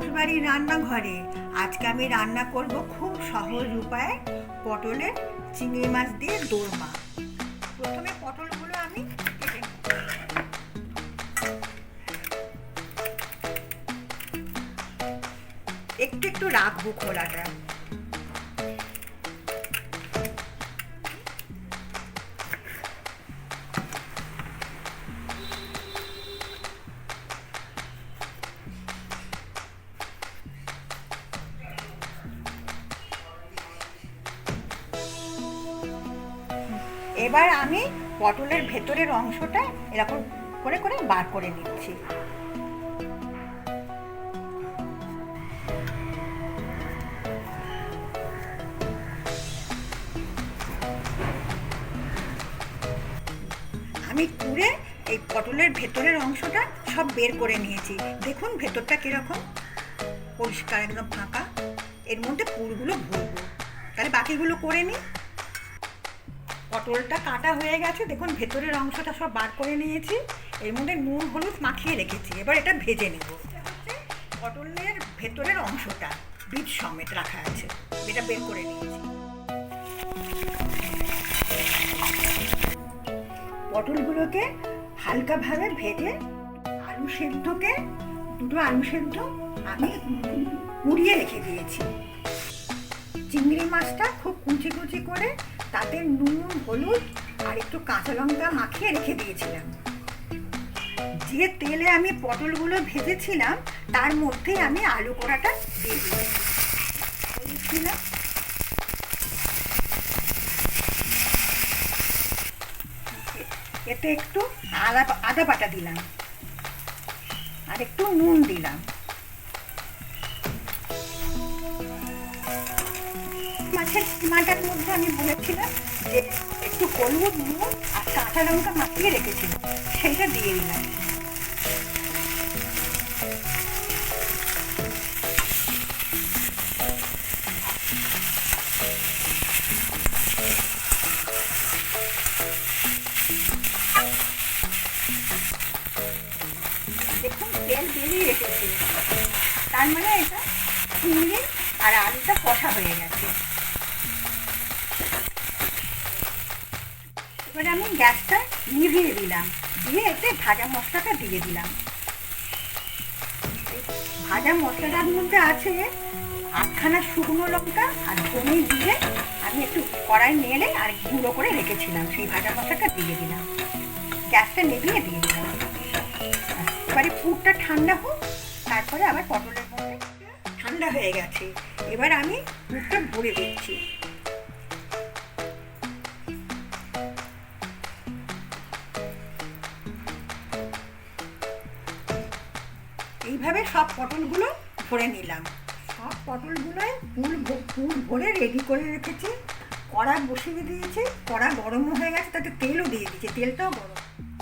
ঘোষবাড়ি রান্নাঘরে। আজকে আমি রান্না করব খুব সহজ উপায়ে পটলের চিংড়ি মাছ দিয়ে দোরমা। প্রথমে পটলগুলো আমি কেটে একটু একটু রাখব খোলাটা। এবার আমি পটলের ভেতরের অংশটা এরকম করে করে বার করে নিচ্ছি। আমি কুড়ে এই পটলের ভেতরের অংশটা সব বের করে নিয়েছি। দেখুন ভেতরটা কীরকম। পরিষ্কার, একদম ফাঁকা। এর মধ্যে পুরগুলো ভরবো। তাহলে বাকিগুলো করে নিই। পটলটা কাটা হয়ে গেছে। দেখুন, ভেতরের অংশটা সব বার করে নিয়েছি। এর মধ্যে নুন, হলুদ মাখিয়ে রেখেছি। এবার এটা ভেজে নেব। পটলের ভেতরের অংশটা, বীজ সমেত রাখা আছে। এটা বের করে নিয়েছি। পটলগুলোকে হালকাভাবে ভেজে আলু সেদ্ধকে, দুটো আলু সেদ্ধ আমি কুড়িয়ে রেখে দিয়েছি। চিংড়ি মাছটা খুব কুচি কুচি করে তাতে নুন, হলুদ আর একটু কাঁচা লঙ্কা মাখিয়ে রেখে দিয়েছিলাম। যে তেলে আমি পটলগুলো ভেজেছিলাম, তার মধ্যেই আমি আলু কোড়াটা দিয়ে দিয়েছি দিয়েছিলাম। এতে একটু আদা আদা বাটা দিলাম। আর একটু নুন দিলাম। মাছের মাটার মধ্যে আমি বলেছিলাম যে একটু হলুদ নুন আর কাঁচা লঙ্কা মাখিয়ে রেখেছিলাম, সেইটা দিয়ে দিলাম। দেখুন, তেল তার মানে এটা চিংড়ি আর আলুটা কষা হয়ে গেছে। এবার আমি গ্যাসটা নিভিয়ে দিলাম। দিয়ে এতে ভাজা মশলাটা দিয়ে দিলাম। ভাজা মশলাটার মধ্যে আছে আটখানা শুকনো লঙ্কা আর ধনে দিয়ে আমি একটু কড়াই নেড়ে আর গুঁড়ো করে রেখেছিলাম। সেই ভাজা মশলাটা দিয়ে দিলাম। গ্যাসটা নেভিয়ে দিয়ে দিলাম। এবারে পুরটা ঠান্ডা হোক, তারপরে আবার পটলের মধ্যে ঠান্ডা হয়ে গেছে। এবার আমি পুরটা ভরে দিচ্ছি। এইভাবে সব পটলগুলো ভরে নিলাম। সব পটলগুলোয় ভ- পুর ভরে রেডি করে রেখেছি। কড়া বসিয়ে দিয়েছি, কড়া গরম হয়ে গেছে, তাতে তেলও দিয়ে দিয়েছি, তেলটাও গরম।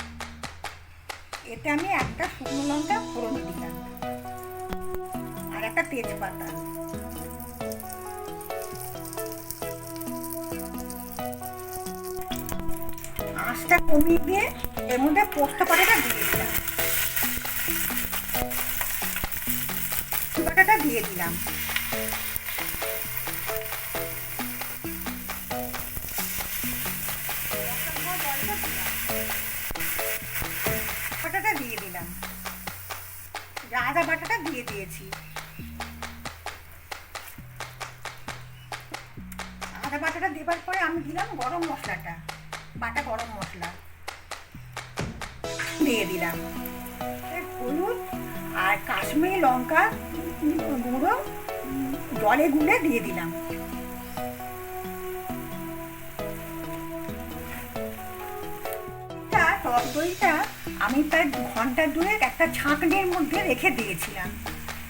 এতে আমি একটা শুকনো লঙ্কা ফোড়ন দিলাম। আর একটা তেজপাতা। আঁচটা কমিয়ে দিয়ে এর মধ্যে পোস্ত পাতাটা দিয়ে দিলাম। পাতাটা দিয়ে দিলাম। বাটাটা দিয়ে দিলাম। আদা বাটাটা দিয়ে দিয়েছি। আদা বাটাটা দেবার পরে আমি দিলাম গরম মশলাটা। বাটা গরম মশলা। দিয়ে দিলাম। হলুদ আর কাশ্মীরি লঙ্কা গুঁড়ো জলে গুলে দিয়ে দিলাম। টক দইটা আমি প্রায় দু ঘণ্টা দুয়েক একটা ছাঁকনির মধ্যে রেখে দিয়েছিলাম।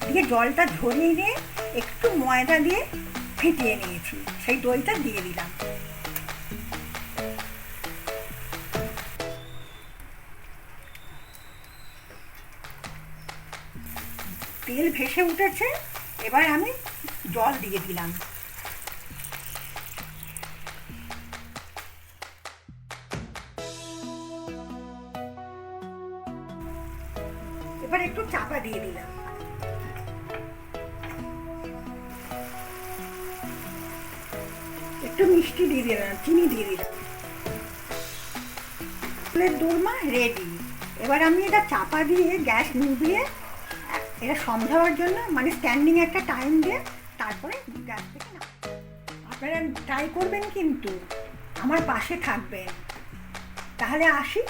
দিয়ে জলটা ঝরিয়ে নিয়ে একটু ময়দা দিয়ে ফেটিয়ে নিয়েছি। সেই দইটা দিয়ে দিলাম। তেল ভেসে উঠেছে, এবার আমি জল দিয়ে দিলাম। এবার একটু চাপা দিয়ে দিলাম। একটু মিষ্টি দিয়ে দিলাম, চিনি দিয়ে দিলাম। দোরমা রেডি এবার আমি এটা চাপা দিয়ে গ্যাস নিভিয়ে এটা সমঝাবার জন্য মানে স্ট্যান্ডিং একটা টাইম দিয়ে তারপরে গ্যাস থেকে না আপনারা ট্রাই করবেন কিন্তু, আমার পাশে থাকবেন। তাহলে আসি।